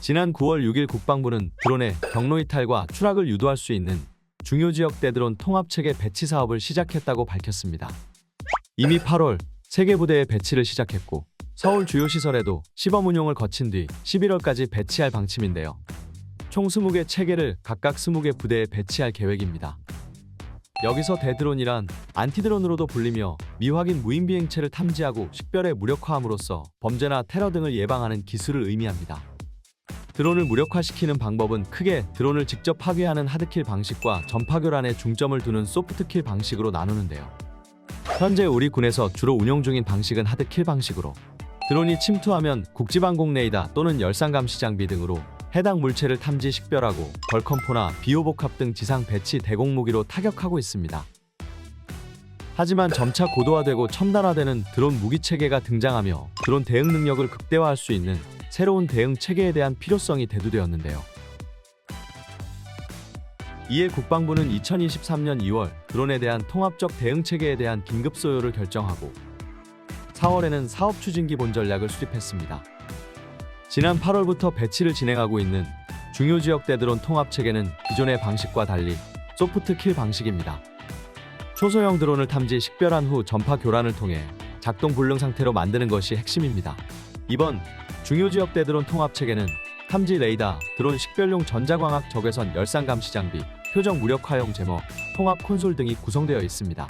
지난 9월 6일 국방부는 드론의 경로 이탈과 추락을 유도할 수 있는 중요 지역 대드론 통합체계 배치 사업을 시작했다고 밝혔습니다. 이미 8월 세계 부대의 배치를 시작했고 서울 주요 시설에도 시범 운용을 거친 뒤 11월까지 배치할 방침인데요. 총 20개 체계를 각각 20개 부대에 배치할 계획입니다. 여기서 대드론이란 안티드론으로도 불리며 미확인 무인 비행체를 탐지하고 식별에 무력화함으로써 범죄나 테러 등을 예방하는 기술을 의미합니다. 드론을 무력화시키는 방법은 크게 드론을 직접 파괴하는 하드킬 방식과 전파교란에 중점을 두는 소프트킬 방식으로 나누는데요. 현재 우리 군에서 주로 운용 중인 방식은 하드킬 방식으로 드론이 침투하면 국지방공 레이더 또는 열상 감시 장비 등으로 해당 물체를 탐지 식별하고 벌컴포나 비호복합 등 지상 배치 대공 무기로 타격하고 있습니다. 하지만 점차 고도화되고 첨단화되는 드론 무기 체계가 등장하며 드론 대응 능력을 극대화할 수 있는 새로운 대응 체계에 대한 필요성이 대두되었는데요. 이에 국방부는 2023년 2월 드론에 대한 통합적 대응 체계에 대한 긴급 소요를 결정하고 4월에는 사업 추진기 본 전략을 수립했습니다. 지난 8월부터 배치를 진행하고 있는 중요 지역 대 드론 통합 체계는 기존의 방식과 달리 소프트 킬 방식입니다. 초소형 드론을 탐지 식별한 후 전파 교란을 통해 작동 불능 상태로 만드는 것이 핵심입니다. 이번 중요 지역 대드론 통합 체계는 탐지 레이더, 드론 식별용 전자광학 적외선 열상 감시 장비, 표적 무력화용 제머, 통합 콘솔 등이 구성되어 있습니다.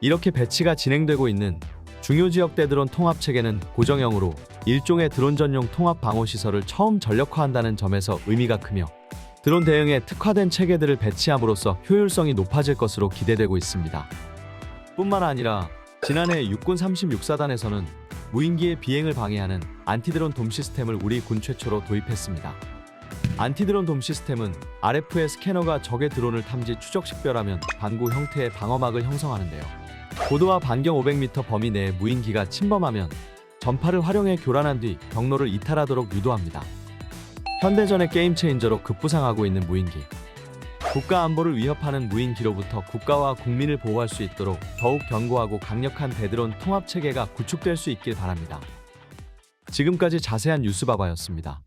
이렇게 배치가 진행되고 있는 중요 지역 대드론 통합 체계는 고정형으로 일종의 드론 전용 통합 방어 시설을 처음 전력화한다는 점에서 의미가 크며 드론 대응에 특화된 체계들을 배치함으로써 효율성이 높아질 것으로 기대되고 있습니다. 뿐만 아니라 지난해 육군 36사단에서는 무인기의 비행을 방해하는 안티드론 돔 시스템을 우리 군 최초로 도입했습니다. 안티드론 돔 시스템은 RF의 스캐너가 적의 드론을 탐지 추적 식별하면 반구 형태의 방어막을 형성하는데요. 고도와 반경 500m 범위 내에 무인기가 침범하면 전파를 활용해 교란한 뒤 경로를 이탈하도록 유도합니다. 현대전의 게임 체인저로 급부상하고 있는 무인기. 국가 안보를 위협하는 무인기로부터 국가와 국민을 보호할 수 있도록 더욱 견고하고 강력한 대드론 통합 체계가 구축될 수 있길 바랍니다. 지금까지 자세한 뉴스바바였습니다.